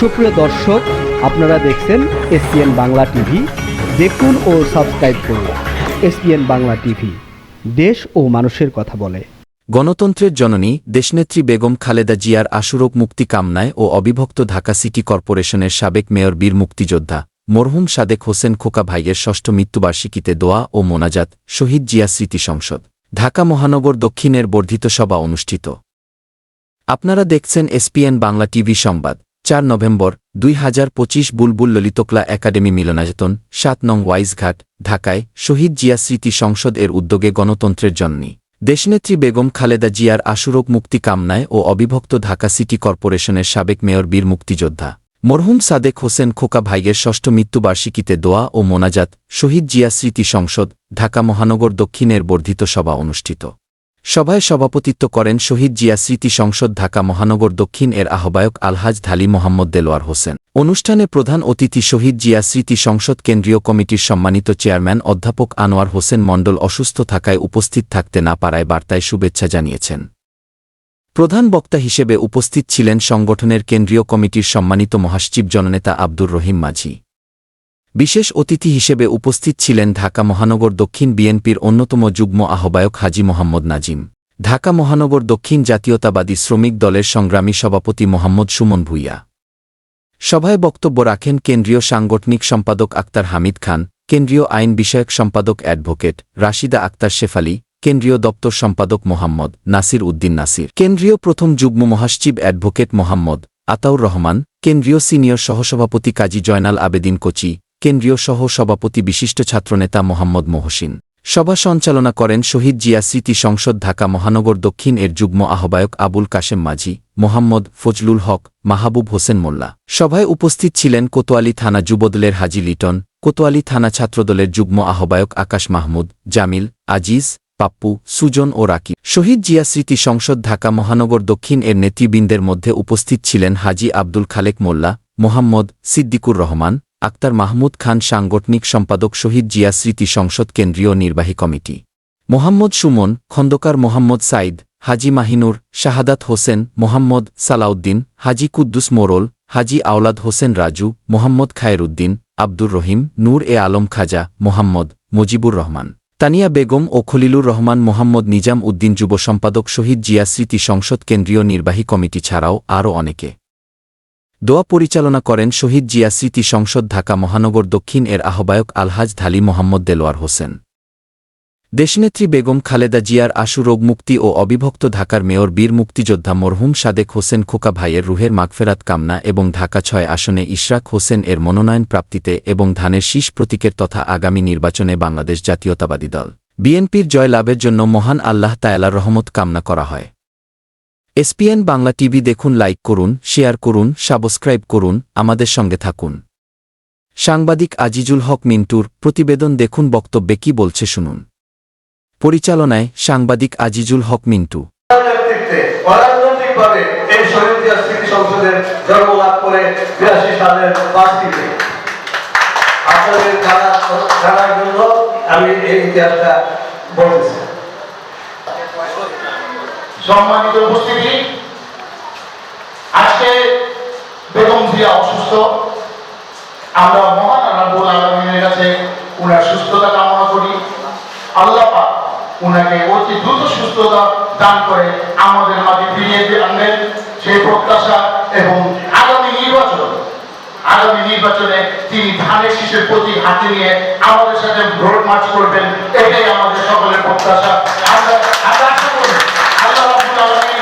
সুপ্রিয় দর্শক, আপনারা দেখছেন এসপিএন বাংলা টিভি। দেখুন ও সাবস্ক্রাইব করুন এসপিএন বাংলা টিভি। দেশ ও মানুষের কথা বলে। গণতন্ত্রের জননী দেশনেত্রী বেগম খালেদা জিয়ার আশুরোগ মুক্তি কামনায় ও অবিভক্ত ঢাকা সিটি কর্পোরেশনের সাবেক মেয়র বীর মুক্তিযোদ্ধা মরহুম সাদেক হোসেন খোকা ভাইয়ের ষষ্ঠ মৃত্যুবার্ষিকীতে দোয়া ও মোনাজাত শহীদ জিয়া স্মৃতি সংসদ। ঢাকা মহানগর দক্ষিণের বর্ধিত সভা অনুষ্ঠিত। আপনারা দেখছেন এসপিএন বাংলা টিভি সংবাদ। চার নভেম্বর দুই হাজার পঁচিশ বুলবুল ললিতকলা একাডেমি মিলনায়তন, সাত নং ওয়াইজঘাট, ঢাকায় শহীদ জিয়া স্মৃতি সংসদ এর উদ্যোগে গণতন্ত্রের জন্যী দেশনেত্রী বেগম খালেদা জিয়ার আশুরোগ মুক্তি কামনায় ও অবিভক্ত ঢাকা সিটি কর্পোরেশনের সাবেক মেয়র বীর মুক্তিযোদ্ধা। মরহুম সাদেক হোসেন খোকা ভাইয়ের ষষ্ঠ মৃত্যুবার্ষিকীতে দোয়া ও মোনাজাত শহীদ জিয়া স্মৃতি সংসদ, ঢাকা মহানগর দক্ষিণের বর্ধিত সভা অনুষ্ঠিত। সভায় সভাপতিত্ব করেন শহীদ জিয়া স্মৃতি সংসদ ঢাকা মহানগর দক্ষিণ এর আহ্বায়ক আলহাজ ধালি মোহাম্মদ দেলোয়ার হোসেন। অনুষ্ঠানে প্রধান অতিথি শহীদ জিয়া স্মৃতি সংসদ কেন্দ্রীয় কমিটির সম্মানিত চেয়ারম্যান অধ্যাপক আনোয়ার হোসেন মণ্ডল অসুস্থ থাকায় উপস্থিত থাকতে না পারায় বার্তায় শুভেচ্ছা জানিয়েছেন। প্রধান বক্তা হিসেবে উপস্থিত ছিলেন সংগঠনের কেন্দ্রীয় কমিটির সম্মানিত মহাসচিব জননেতা আব্দুর রহিম মাঝি। বিশেষ অতিথি হিসেবে উপস্থিত ছিলেন ঢাকা মহানগর দক্ষিণ বিএনপির অন্যতম যুগ্ম আহ্বায়ক হাজি মোহাম্মদ নাজিম। ঢাকা মহানগর দক্ষিণ জাতীয়তাবাদী শ্রমিক দলের সংগ্রামী সভাপতি মোহাম্মদ সুমন ভুইয়া। সভায় বক্তব্য রাখেন কেন্দ্রীয় সাংগঠনিক সম্পাদক আক্তার হামিদ খান, কেন্দ্রীয় আইন বিষয়ক সম্পাদক অ্যাডভোকেট রাশিদা আক্তার শেফালি, কেন্দ্রীয় দপ্তর সম্পাদক মোহাম্মদ নাসির উদ্দিন নাসির। কেন্দ্রীয় প্রথম যুগ্ম মহাসচিব অ্যাডভোকেট মোহাম্মদ আতাউর রহমান, কেন্দ্রীয় সিনিয়র সহসভাপতি কাজী জয়নাল আবেদিন কোচি কেন্দ্রীয় সহ সভাপতি বিশিষ্ট ছাত্রনেতা মোহাম্মদ মোহসিন। সভা সঞ্চালনা করেন শহীদ জিয়া স্মৃতি সংসদ ঢাকা মহানগর দক্ষিণ এর যুগ্ম আহ্বায়ক আবুল কাশেম মাঝি, মোহাম্মদ ফজলুল হক, মাহবুব হোসেন মোল্লা। সভায় উপস্থিত ছিলেন কোতোয়ালি থানা যুবদলের হাজি লিটন, কোতোয়ালি থানা ছাত্রদলের যুগ্ম আহ্বায়ক আকাশ মাহমুদ, জামিল, আজিজ, পাপ্পু, সুজন ও রাকি শহীদ জিয়া স্মৃতি সংসদ ঢাকা মহানগর দক্ষিণ এর নেতৃবৃন্দের মধ্যে উপস্থিত ছিলেন হাজি আব্দুল খালেক মোল্লা, মোহাম্মদ সিদ্দিকুর রহমান আক্তার মাহমুদ খান সাংগঠনিক সম্পাদক শহীদ জিয়া স্মৃতি সংসদ কেন্দ্রীয় নির্বাহী কমিটি। মোহাম্মদ সুমন, খন্দকার মোহাম্মদ সাইদ, হাজি মাহিনুর, শাহাদাত হোসেন, মোহাম্মদ সালাউদ্দিন, হাজি কুদ্দুস মোরল, হাজি আওলাদ হোসেন রাজু, মোহাম্মদ খায়েরুদ্দিন, আব্দুর রহিম, নূর এ আলম খাজা, মোহাম্মদ মুজিবুর রহমান। তানিয়া বেগম ও খলিলুর রহমান মোহাম্মদ নিজাম উদ্দিন যুব সম্পাদক শহীদ জিয়া স্মৃতি সংসদ কেন্দ্রীয় নির্বাহী কমিটি ছাড়াও আরও অনেকে। দোয়া পরিচালনা করেন শহীদ জিয়া স্মৃতি সংসদ ঢাকা মহানগর দক্ষিণ এর আহ্বায়ক আলহাজ ধালি মোহাম্মদ দেলোয়ার হোসেন। দেশনেত্রী বেগম খালেদা জিয়ার আশু রোগ মুক্তি ও অবিভক্ত ঢাকার মেয়র বীর মুক্তিযোদ্ধা মরহুম সাদেক হোসেন খোকা ভাইয়ের রুহের মাগফেরাত কামনা এবং ঢাকা ছয় আসনে ইশরাক হোসেন এর মনোনয়ন প্রাপ্তিতে এবং ধানের শীষ প্রতীকের তথা আগামী নির্বাচনে বাংলাদেশ জাতীয়তাবাদী দল। বিএনপির জয় লাভের জন্য মহান আল্লাহ তায়ালার রহমত কামনা করা হয়। এসপিএন বাংলা টিভি দেখুন, লাইক করুন, শেয়ার করুন, সাবস্ক্রাইব করুন, আমাদের সঙ্গে থাকুন। সাংবাদিক আজিজুল হক মিন্টুর প্রতিবেদন দেখুন, বক্তব্যে কি বলছে শুনুন। পরিচালনায় সাংবাদিক আজিজুল হক মিন্টু। আমি এই ইতিহাসটা বলতেছি। সম্মানিত উপস্থিতি। আজকে বেগম জিয়া অসুস্থ। আমরা মহান আল্লাহুল আলমিনের কাছে উনার সুস্থতা কামনা করি। আল্লাহ পাক উনাকে অতি দ্রুত সুস্থতা দান করে আমাদের মাঝে ফিরিয়ে দিয়ে আনবেন। সেই প্রত্যাশা এবং আগামী নির্বাচন, আগামী নির্বাচনে তিনি ধানের শীষের প্রতি হাতে নিয়ে আমাদের সাথে ভোট মার্চ করবেন। এটাই আমাদের সকলের প্রত্যাশা। আমরা আমরা আশা করি আল্লাহ রাব্বুল আলামিন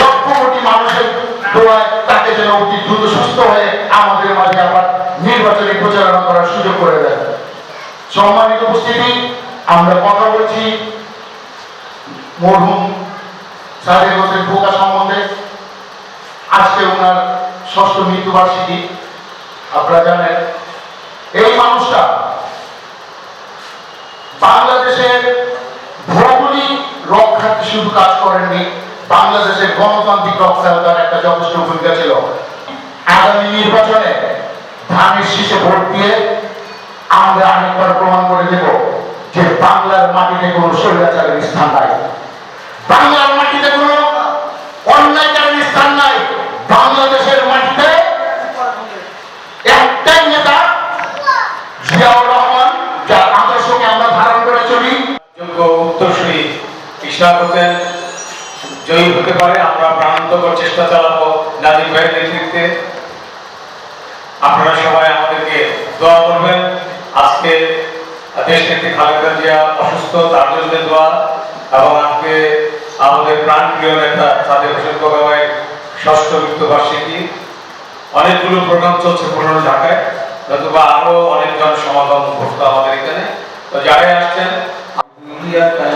লক্ষ কোটি মানুষের দোয়ায় তাকে যেন অতি দ্রুত সুস্থ হয়ে আমাদের মাঝে আবার নির্বাচনী প্রচারণা করার সুযোগ করে দেন সম্মানিত উপস্থিতি, আমরা কথা বলছি মরহুম সাহেব হোসেন খোকা সম্বন্ধে। আজকে ওনার ষষ্ঠ মৃত্যুবার্ষিকী, আপনারা জানেন। এই মানুষটা বাংলাদেশের ভৌগোলিক রক্ষার্থে শুধু কাজ করেননি, বাংলাদেশের গণতান্ত্রিক রক্ষায় তার একটা যথেষ্ট ভূমিকা ছিল। আগামী নির্বাচনে ধানের শীষে ভোট দিয়ে আমাদের আরেকবার প্রমাণ করে দেব যে বাংলার মাটিতে কোন স্বৈরাচারের স্থান নাই। বাংলার মাটিতে কোন অন্যায়কারের স্থান নাই। বাংলাদেশের মাটিতে একটাই নেতা জিয়াউর রহমান, যার আদর্শকে আমরা ধারণ করে চলি। যোগ্য উত্তরসূরি ইসলাম হোসেন, জয়ী হতে পারে, আমরা প্রাণান্তকর চেষ্টা চালাবো। নাজির ভাইয়ের নেতৃত্বে আপনারা সবাই আমাদেরকে দোয়া করবেন। দেশ খালেদা জিয়া অসুস্থ তার জন্য দোয়া এবং আজকে আমাদের প্রাণপ্রিয় নেতা সাদের হোসেন কোকাবাই ষষ্ঠ মৃত্যুবার্ষিকী। অনেকগুলো প্রোগ্রাম চলছে পুরনো ঢাকায়, নতুবা আরও অনেকজন সমাগম ঘটতো আমাদের এখানে। তো যারাই আসছেন, ইন্ডিয়া কেন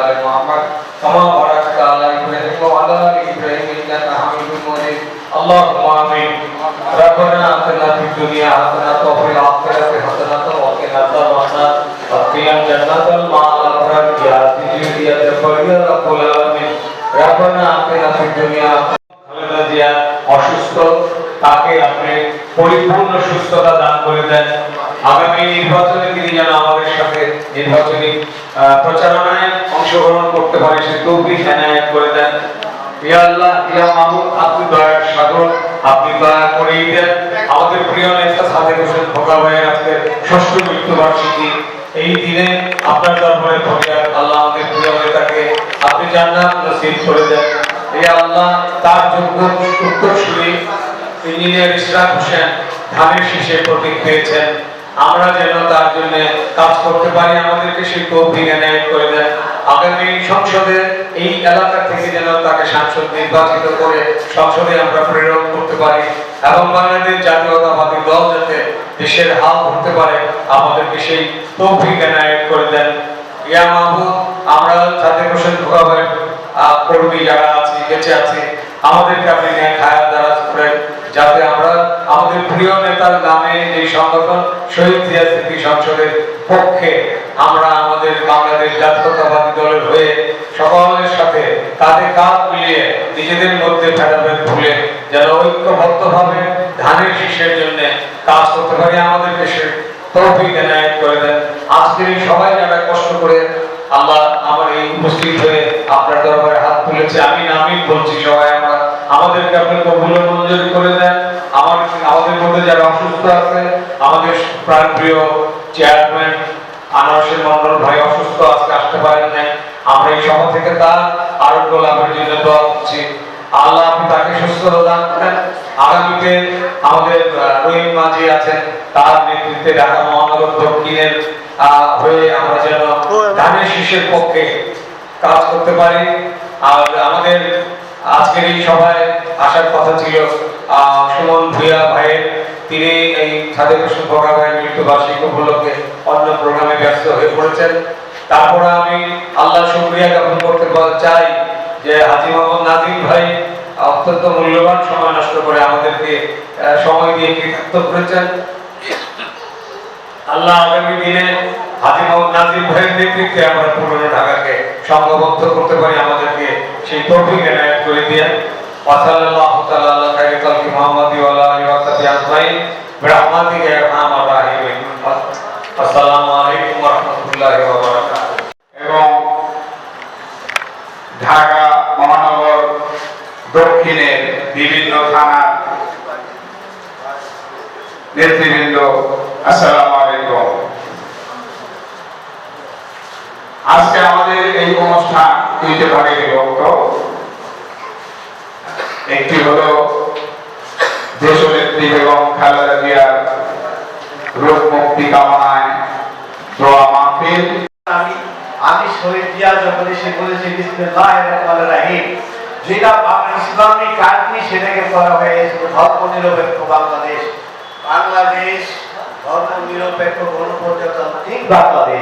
الدنيا حسنه وفي الاخره حسنه وقنا عذاب النار وقنا جنة الماء الأبرار يا سيدي يا جبار يا رب العالمين ربنا اتنا في الدنيا খালেদা জিয়া অসুস্থ তাকে আপনি পরিপূর্ণ সুস্থতা দান করে দেন আগামী নির্বাচনে তিনি যেন আমাদের সাথে নির্বাচনী আহ, প্রচারণায় অংশগ্রহণ করতে পারে সে তৌফিক এনায়েত করে দেন ইয়া আল্লাহ ইয়া মাহমুদ আপনি দয়ার সাগর আপনি দয়া করে দেন আমাদের প্রিয় নেতা সাদেক হোসেন খোকা ভাইয়ের আজকে ষষ্ঠ মৃত্যুবার্ষিকী, এই দিনে আপনার দরবারে ফরিয়াদ, আল্লাহ আমাদের প্রিয় নেতাকে আপনি জান্নাত নসিব করে দেন। এই আল্লাহ তার যোগ্য উত্তরসূরি ইঞ্জিনিয়ার ইশরাক হোসেন ধানের শীষে প্রতীক পেয়েছেন। আমরা যেন তার জন্য কাজ করতে পারি, আমাদেরকে সেই তৌফিক এনায়েত করে দেন। আগামী সংসদে এই এলাকা থেকে যেন তাকে সাংসদ নির্বাচিত করে সংসদে আমরা প্রেরণ করতে পারি এবং বাংলাদেশ জাতীয়তাবাদী দল যাতে দেশের হাল ধরতে পারে, আমাদেরকে সেই তৌফিক এনায়েত করে দেন। ইয়া মাহবুব, আমরা যাতে হোসেন কর্মী যারা আছি, বেঁচে আছি, আমাদেরকে আপনি খায়াত দ্বারা করেন। যাতে আমরা আমাদের প্রিয় নেতার নামে এই সংগঠন শহীদ জিয়া স্মৃতি সংসদের পক্ষে আমরা আমাদের বাংলাদেশ জাতীয়তাবাদী দলের হয়ে সকলের সাথে কাঁধে কাঁধ মিলিয়ে নিজেদের মধ্যে ভেদাভেদ ভুলে যেন ঐক্যবদ্ধভাবে ধানের শীষের জন্য কাজ করতে পারি আমাদের দেশের তৌফিক এনায়েত করে দেন। আজকের এই সবাই যারা কষ্ট করে আল্লাহ আমার এই উপস্থিত হয়ে আপনার দরবারে হাত তুলেছে, আমি নামই বলছি সবাই। আমাদেরকে আপনি কবুল মঞ্জুর করে দেন, আমার আমাদের মধ্যে যারা অসুস্থ আছে, আমাদের প্রাণ প্রিয় চেয়ারম্যান আনারসের মন্ডল ভাই অসুস্থ আজকে আসতে পারেন নাই। আমরা এই সভা থেকে তার আরোগ্য লাভের জন্য দোয়া করছি। আল্লাহ আপনি তাকে সুস্থতা দান করেন। আগামীতে আমাদের রহিম মাঝি আছেন, তার নেতৃত্বে ঢাকা মহানগর দক্ষিণের হয়ে আমরা যেন ধানের শীষের পক্ষে কাজ করতে পারি। আর আমাদের আজকের এই সভায় আসার কথা ছিল সুমন ভূয়া ভাইয়ের। তিনি এই সাদেক হোসেন বড়া ভাইয়ের মৃত্যুবার্ষিকী উপলক্ষে অন্য প্রোগ্রামে ব্যস্ত হয়ে পড়েছেন। তারপরে আমি আল্লাহ শুক্রিয়া জ্ঞাপন করতে চাই যে হাজি মোহাম্মদ নাজিম ভাই অত্যন্ত মূল্যবান সময় নষ্ট করে আমাদেরকে সময় দিয়ে কৃতিত্ব করেছেন। আল্লাহ আগামী দিনে হাজি মোহাম্মদ নাজিম ভাইয়ের নেতৃত্বে আমরা পুরনো ঢাকাকে সংঘবদ্ধ করতে পারি, আমাদেরকে সেই তৌফিক এনায়েত করে দিয়ে ওয়াসাল্লাল্লাহু তাআলা আলা খাইরি খালকি মুহাম্মাদি ওয়া আলা আলিহি ওয়া সাহবিহি আজমাইন বিরহমাতিকা ইয়া আরহামার রাহিমিন আসসালামু আলাইকুম ওয়া রাহমাতুল্লাহি ওয়া বারাকাতুহু এবং ঢাকা মহানগর দক্ষিণের বিভিন্ন থানা নেতৃবৃন্দ আসসালামু আলাইকুম আজকে আমাদের এই অনুষ্ঠান দুইটি ভাগে বিভক্ত একটি হলো দেশনেত্রী বেগম খালেদা জিয়ার রোগ মুক্তি কামনায় দোয়া মাহফিল। আমি আমি শহীদ জিয়া যখন এসে বলেছি বিসমিল্লাহ রহমান রাহিম যেটা ইসলামী কান্ট্রি সেটাকে করা হয়েছে বাংলাদেশ। বাংলাদেশ বাংলাদেশ।